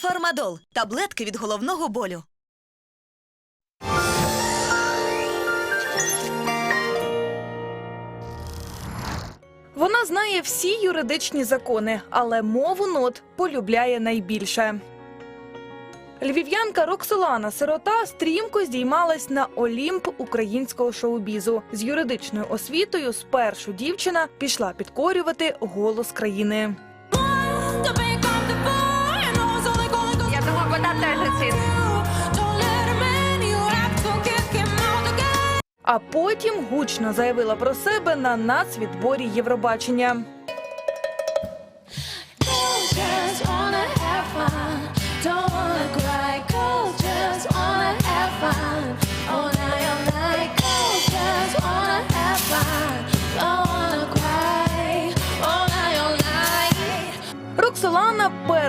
Фармадол таблетки від головного болю. Вона знає всі юридичні закони, але мову нот полюбляє найбільше. Львів'янка Роксолана Сирота стрімко здіймалась на Олімп українського шоу-бізу. З юридичною освітою спершу дівчина пішла підкорювати голос країни. А потім гучно заявила про себе на нацвідборі Євробачення.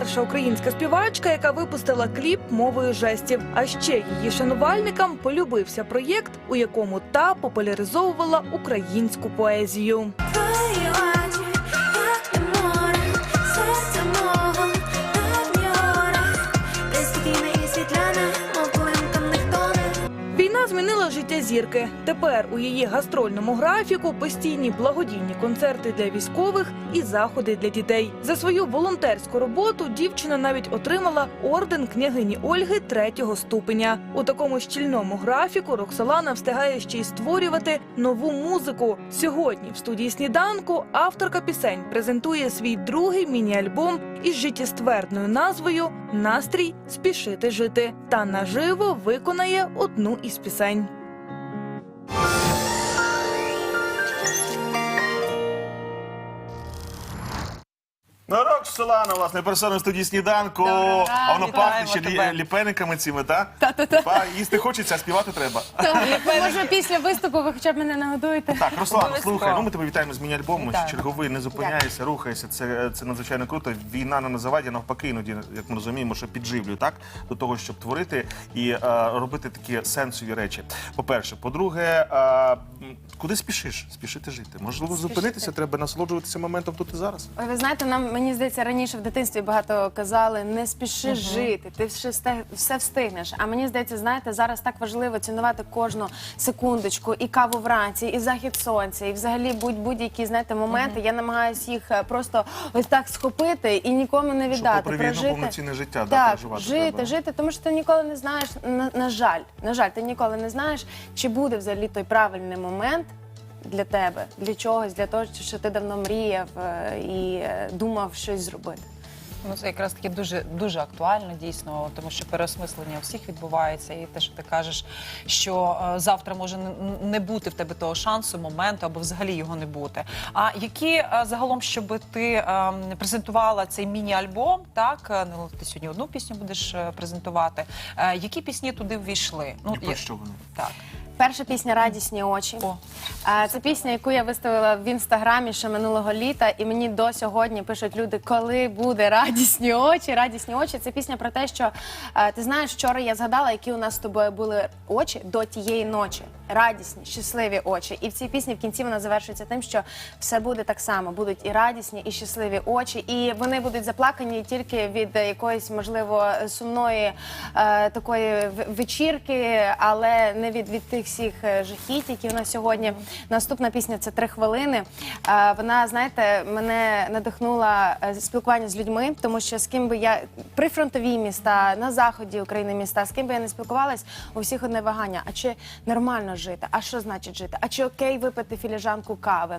Перша українська співачка, яка випустила кліп мовою жестів. А ще її шанувальникам полюбився проєкт, у якому та популяризовувала українську поезію. Змінила життя зірки. Тепер у її гастрольному графіку постійні благодійні концерти для військових і заходи для дітей. За свою волонтерську роботу дівчина навіть отримала орден княгині Ольги третього ступеня. У такому щільному графіку Роксолана встигає ще й створювати нову музику. Сьогодні в студії сніданку авторка пісень презентує свій другий міні-альбом із життєствердною назвою Настрій спішити жити та наживо виконає одну із пісень. przestań. Ну, Роксолана, власне, персона в студії сніданку. Доброго А воно ранку. пахне ще тебе. лі- ліпениками цими, так? Та-та-та. Па- Їсти хочеться, а співати треба. Може, після виступу ви хоча б мене нагодуєте? Так, Руслан, Обов'язково. слухай, ну ми тебе вітаємо з міні-альбомом. Вітаю. Черговий не зупиняйся, рухайся. Це, це надзвичайно круто. Війна не на заваді, навпаки, іноді, як ми розуміємо, що підживлює так до того, щоб творити і е, робити такі сенсові речі. По-перше, по-друге, е, м, куди спішиш? Спішити жити. Можливо, зупинитися, треба насолоджуватися моментом тут і зараз. Ой, ви знаєте, нам мені здається, раніше в дитинстві багато казали: не спіши жити, ти все, встиг- все встигнеш. А мені здається, знаєте, зараз так важливо цінувати кожну секундочку, і каву вранці, і захід сонця, і взагалі будь будь-які знаєте моменти. Я намагаюся їх е, просто ось так схопити і нікому не Щоб віддати. попри війну повноцінне життя да, так, переживати жити, треба. жити, тому що ти ніколи не знаєш. На, на жаль, на жаль, ти ніколи не знаєш, чи буде взагалі той правильний момент. Для тебе, для чогось, для того, що ти давно мріяв е, і е, думав щось зробити. Ну, це якраз таки дуже дуже актуально, дійсно, тому що переосмислення у всіх відбувається, і те, що ти кажеш, що е, завтра може не- бути в тебе того шансу, моменту або взагалі його не бути. А які е, загалом, щоб ти е, презентувала цей міні-альбом, так е, ну ти сьогодні одну пісню будеш презентувати. е, які пісні туди ввійшли? Ну І про що вони? так. Перша пісня Радісні очі. О. Це пісня, яку я виставила в інстаграмі ще минулого літа, і мені до сьогодні пишуть люди, коли буде радісні очі. Радісні очі. Це пісня про те, що ти знаєш, вчора я згадала, які у нас з тобою були очі до тієї ночі. Радісні, щасливі очі. І в цій пісні в кінці вона завершується тим, що все буде так само. Будуть і радісні, і щасливі очі, і вони будуть заплакані тільки від якоїсь, можливо, сумної е, такої вечірки, але не від, від тих всіх е, жахіть, які у нас сьогодні. Наступна пісня це три хвилини. Е, вона, знаєте, мене надихнула е, спілкування з людьми, тому що з ким би я прифронтові міста на заході України міста, з ким би я не спілкувалась, у всіх одне вагання. А чи нормально жити? А що значить жити? А чи окей випити філіжанку кави?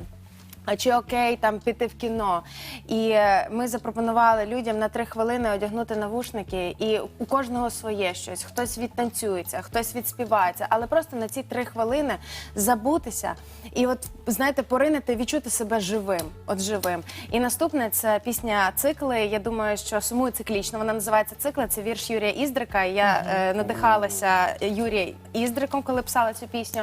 А чи окей там піти в кіно? І е, ми запропонували людям на три хвилини одягнути навушники, і у кожного своє щось. Хтось відтанцюється, хтось відспівається, але просто на ці три хвилини забутися і, от знаєте, поринити, відчути себе живим. От живим. І наступне це пісня цикли. Я думаю, що сумую циклічно. Вона називається цикли. Це вірш Юрія Іздрика. Я е, надихалася Юрієм Іздриком, коли писала цю пісню.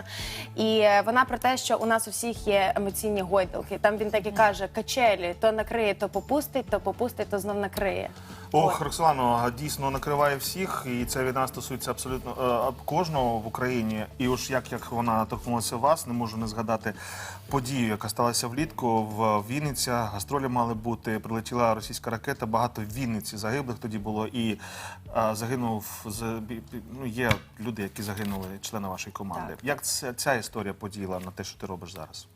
І е, вона про те, що у нас у всіх є емоційні гойдалки. Там він так і каже: качелі то накриє, то попустить, то попустить, то знов накриє. Ох, Роксолано, дійсно накриває всіх, і ця війна стосується абсолютно е, кожного в Україні. І уж як, як вона торкнулася вас, не можу не згадати подію, яка сталася влітку в Вінниці. Гастролі мали бути. Прилетіла російська ракета. Багато в Вінниці загиблих тоді було. І е, загинув з ну, є люди, які загинули, члени вашої команди. Як ця, ця історія подіяла на те, що ти робиш зараз?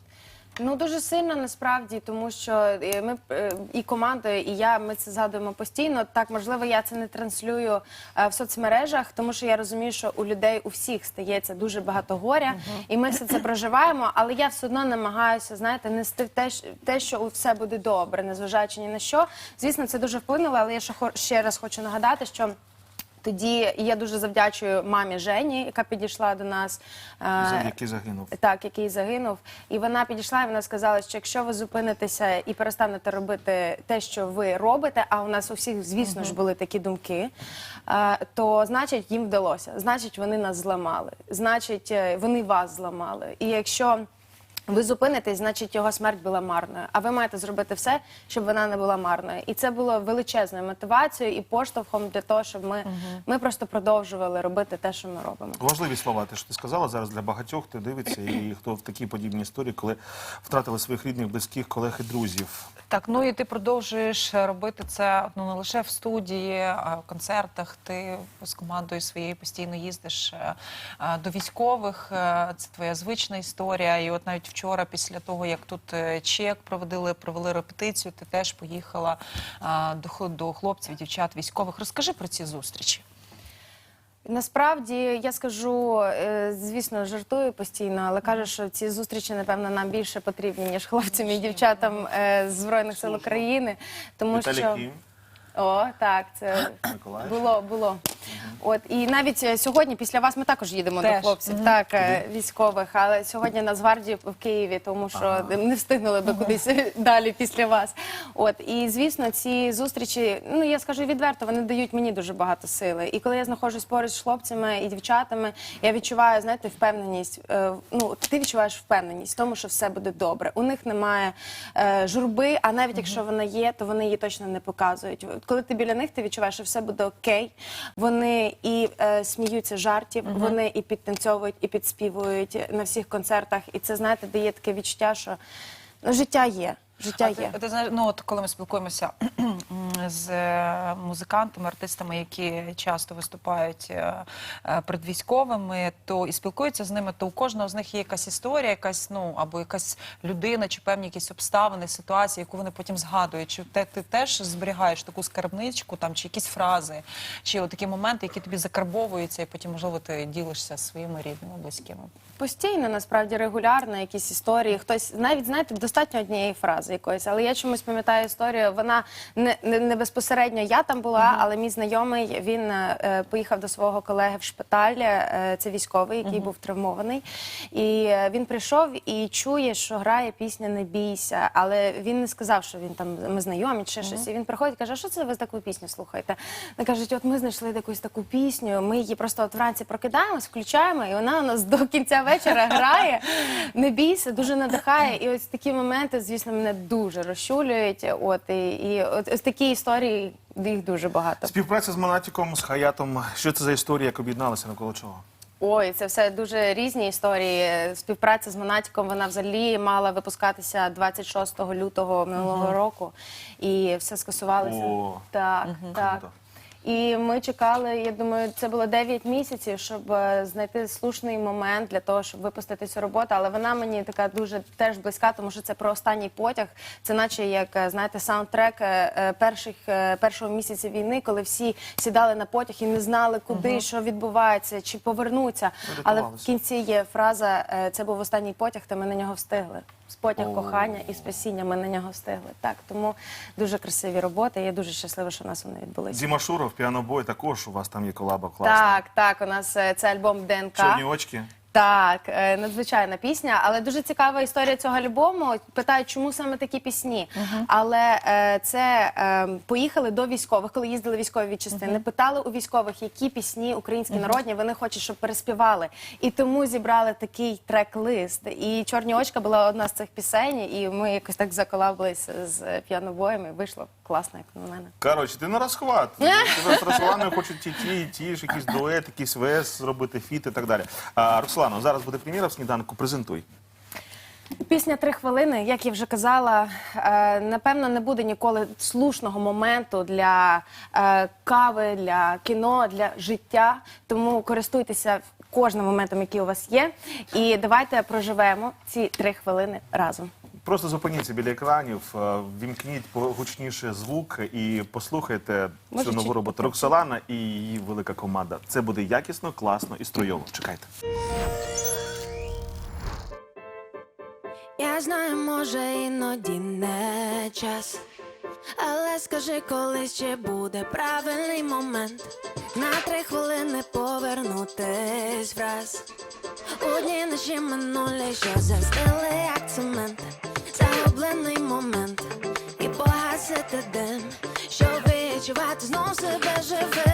Ну дуже сильно насправді, тому що е, ми е, і команда, і я ми це згадуємо постійно. Так, можливо, я це не транслюю е, в соцмережах, тому що я розумію, що у людей у всіх стається дуже багато горя, і ми все це проживаємо. Але я все одно намагаюся, знаєте, нести те, щ- те, що все буде добре, незважаючи ні на що. Звісно, це дуже вплинуло, але я ще хо- ще раз хочу нагадати, що. Тоді я дуже завдячую мамі Жені, яка підійшла до нас. е, Який загинув? так, який загинув. І вона підійшла і вона сказала, що якщо ви зупинитеся і перестанете робити те, що ви робите, а у нас у всіх, звісно ж, були такі думки, е, то значить їм вдалося. Значить, вони нас зламали. Значить, е, вони вас зламали. І якщо ви зупинитесь, значить його смерть була марною. А ви маєте зробити все, щоб вона не була марною. І це було величезною мотивацією і поштовхом для того, щоб ми, ми просто продовжували робити те, що ми робимо. Важливі слова, те, що ти сказала зараз для багатьох, хто дивиться і хто в такій подібній історії, коли втратили своїх рідних, близьких, колег і друзів. Так, ну і ти продовжуєш робити це ну не лише в студії, а в концертах. Ти з командою своєю постійно їздиш е, е, до військових. Е, Це твоя звична історія. І от навіть вчора, після того як тут е, чек проводили, провели репетицію, ти теж поїхала до до хлопців, дівчат, військових. Розкажи про ці зустрічі. Насправді я скажу, е, звісно, жартую постійно, але кажу, що ці зустрічі, напевно, нам більше потрібні, ніж хлопцям і дівчатам е, з Збройних сил України. Тому Віталій Кім, о, так, це було, було. От і навіть е, сьогодні після вас ми також їдемо Теж. до хлопців, так е, військових. Але сьогодні Нацгвардії в Києві, тому що не встигнули би кудись далі після вас. От і звісно, ці зустрічі, ну я скажу відверто, вони дають мені дуже багато сили. І коли я знаходжусь поруч з хлопцями і дівчатами, я відчуваю, знаєте, впевненість. е, Ну ти відчуваєш впевненість в тому, що все буде добре. У них немає е, журби, а навіть якщо вона є, то вони її точно не показують. Коли ти біля них, ти відчуваєш, що все буде окей. Вони і е, сміються жартів, жартів, вони і підтанцьовують, і підспівують на всіх концертах. І це знаєте, дає таке відчуття, що ну, життя є. Життя А є. ти, ти знаєш, ну от коли ми спілкуємося з е, музикантами, артистами, які часто виступають е, е, перед військовими, то і спілкуються з ними, то у кожного з них є якась історія, якась ну або якась людина, чи певні якісь обставини, ситуації, яку вони потім згадують. Чи те ти теж зберігаєш таку скарбничку, там чи якісь фрази, чи от такі моменти, які тобі закарбовуються, і потім можливо ти ділишся своїми рідними, близькими. Постійно, насправді регулярно якісь історії. Хтось навіть знаєте, достатньо однієї фрази якоїсь. Але я чомусь пам'ятаю історію. Вона не, не, не безпосередньо я там була, але мій знайомий він е, поїхав до свого колеги в шпиталь. е, Це військовий, який був травмований. І е, він прийшов і чує, що грає пісня Не бійся. Але він не сказав, що він там ми знайомі чи щось. І він приходить і каже, що це ви таку пісню слухаєте? Вони кажуть, от ми знайшли якусь таку пісню. Ми її просто от вранці прокидаємось, включаємо, і вона у нас до кінця вечора грає. Не бійся, дуже надихає. І ось такі моменти, звісно, мене дуже розчулюють. От і, і от ось такі історії їх дуже багато. Співпраця з Монатіком, з Хаятом. Що це за історія, як об'єдналися навколо чого? Ой, це все дуже різні історії. Співпраця з Монатіком вона взагалі мала випускатися 26 лютого минулого року, і все скасувалося. О, так, так. Круто. І ми чекали, я думаю, це було 9 місяців, щоб е, знайти слушний момент для того, щоб випустити цю роботу. Але вона мені така дуже теж близька, тому що це про останній потяг. Це наче як е, знаєте, саундтрек е, перших першого місяця війни, коли всі сідали на потяг і не знали, куди що відбувається, чи повернуться. Але в кінці є фраза: це був останній потяг, та ми на нього встигли. З потяг О. кохання і спасіння ми на нього встигли. Так, тому дуже красиві роботи. Я дуже щаслива, що в нас вони відбулися. Діма Шуров, піанобой, також у вас там є колаба класна. Так, так, у нас е, це альбом ДНК. Чорні очки. Так, е, надзвичайна пісня, але дуже цікава історія цього альбому. Питають, чому саме такі пісні. Але е, це е, поїхали до військових, коли їздили військові частини. Питали у військових, які пісні українські народні вони хочуть, щоб переспівали. І тому зібрали такий трек-лист. І чорні очка була одна з цих пісень, і ми якось так заколабилися з п'янобоєм. і Вийшло класно, як на мене. Коротше, ти на розхват. Тебе з хочуть ті, ті, ті ж якийсь дует, якийсь ВС зробити, фіт і так далі. А, Роксолано, зараз буде прем'єра в сніданку. Презентуй. Пісня три хвилини, як я вже казала, е, напевно, не буде ніколи слушного моменту для е, кави, для кіно, для життя. Тому користуйтеся кожним моментом, який у вас є, і давайте проживемо ці три хвилини разом. Просто зупиніться біля екранів, е, вімкніть гучніше звук і послухайте Може, цю нову роботу Роксолана і її велика команда. Це буде якісно, класно і стройово. Чекайте. Я знаю, може, іноді не час. Але скажи, коли ще буде правильний момент на три хвилини повернутись враз. У дні наші минулі, що застили відчувати знов себе живим в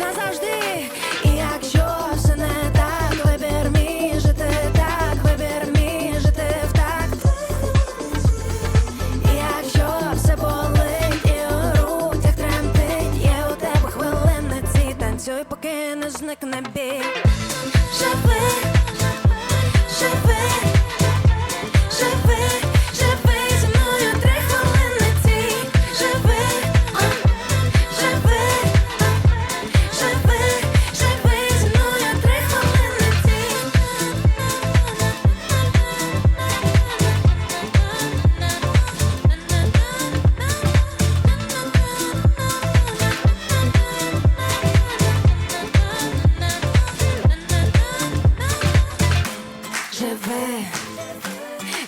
назавжди.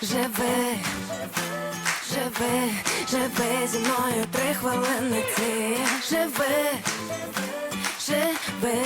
Живи, живи, живи зі мною три хвилини ти Живи, живи,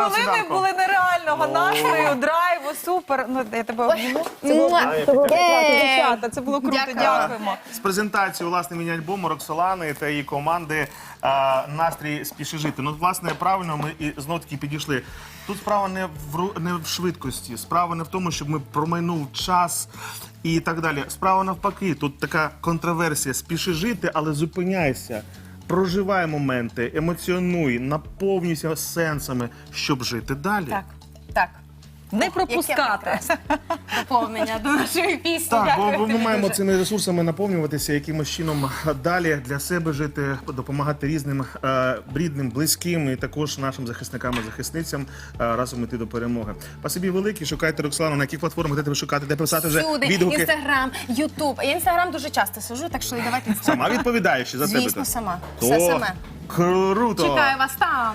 хвилини були нереального настрою, драйву, супер. Ну я тебе обніму. Це було Е. дівчата. Це було круто. Дякую. Дякуємо. З презентацією власне міні-альбому Роксолани та її команди а, настрій спіши жити. Ну, власне, правильно ми і знов таки підійшли. Тут справа не в ру- не в швидкості, справа не в тому, щоб ми промайнув час і так далі. Справа навпаки, тут така контроверсія. Спіши жити, але зупиняйся. Проживай моменти, емоціонуй, наповнюйся сенсами, щоб жити далі. Так. Не пропускати. Доповнення до нашої пісні. Так, бо, бо ми маємо цими ресурсами наповнюватися якимось чином далі для себе жити, допомагати різним е, рідним, близьким і також нашим захисникам і захисницям е, разом іти до перемоги. Спасибі великі. Шукайте Роксолану, на яких платформах де тебе шукати, де писати вже Всюди, відгуки. інстаграм, ютуб. Я інстаграм дуже часто сижу, так що давайте інстаграм. Сама відповідаєш за тебе. Звісно, сама. То Все саме. Круто. Чекаю вас там.